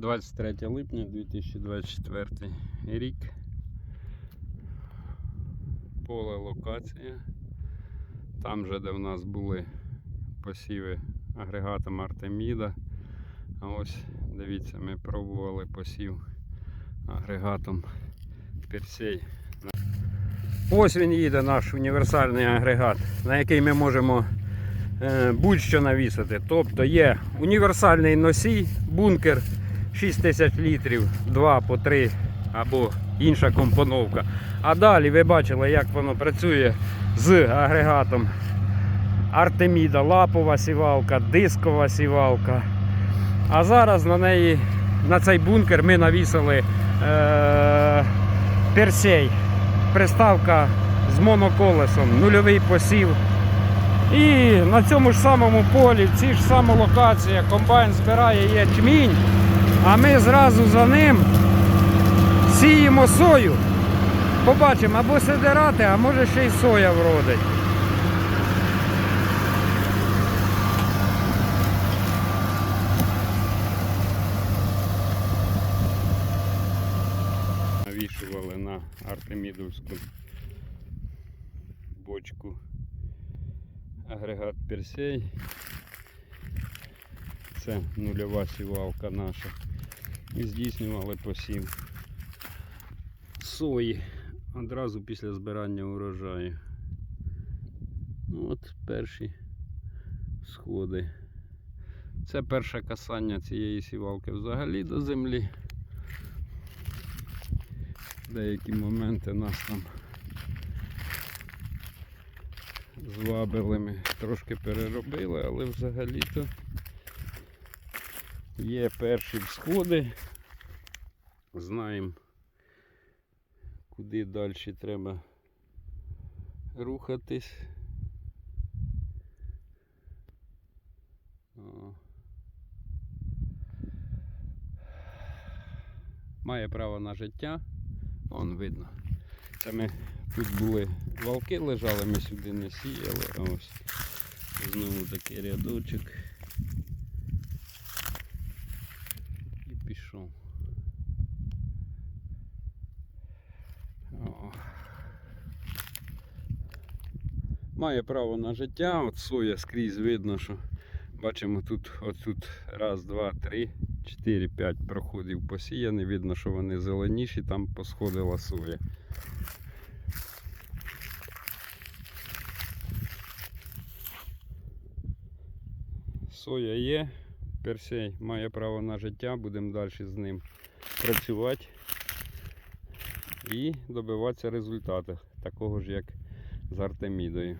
23 липня 2024 рік. Поле локація. Там же, де в нас були посіви агрегатом Артеміда. А ось дивіться, ми пробували посів агрегатом Персей. Ось він їде наш універсальний агрегат, на який ми можемо е, будь-що навісити. Тобто є універсальний носій, бункер 6 тисяч літрів, 2 по 3 або інша компоновка. А далі ви бачили, як воно працює з агрегатом Артеміда, лапова сівалка, дискова сівалка. А зараз на неї, на цей бункер ми навісили е, персей. Приставка з моноколесом, нульовий посів. І на цьому ж самому полі, в цій ж самій локації, комбайн збирає ячмінь, а ми зразу за ним сіємо сою. Побачимо, або сидирати, а може ще й соя вродить. Навішували на Артемідовську бочку агрегат Персей. Це нульова сівалка наша. І здійснювали посів сої одразу після збирання урожаю. Ну, От перші сходи. Це перше касання цієї сівалки взагалі до землі. Деякі моменти нас там звабили ми, трошки переробили, але взагалі-то є перші всходи. Знаємо, куди далі треба рухатись. О. Має право на життя. Вон видно. Це ми тут були валки лежали, ми сюди не сіяли, ось знову такий рядочок. І пішов. О. Має право на життя, от соя скрізь видно, що бачимо тут, от тут раз, два, три, чотири, п'ять проходів посіяні, видно, що вони зеленіші, там посходила соя. Соя є, персей має право на життя, будемо далі з ним працювати і добиватися результату, такого ж як з Артемідою.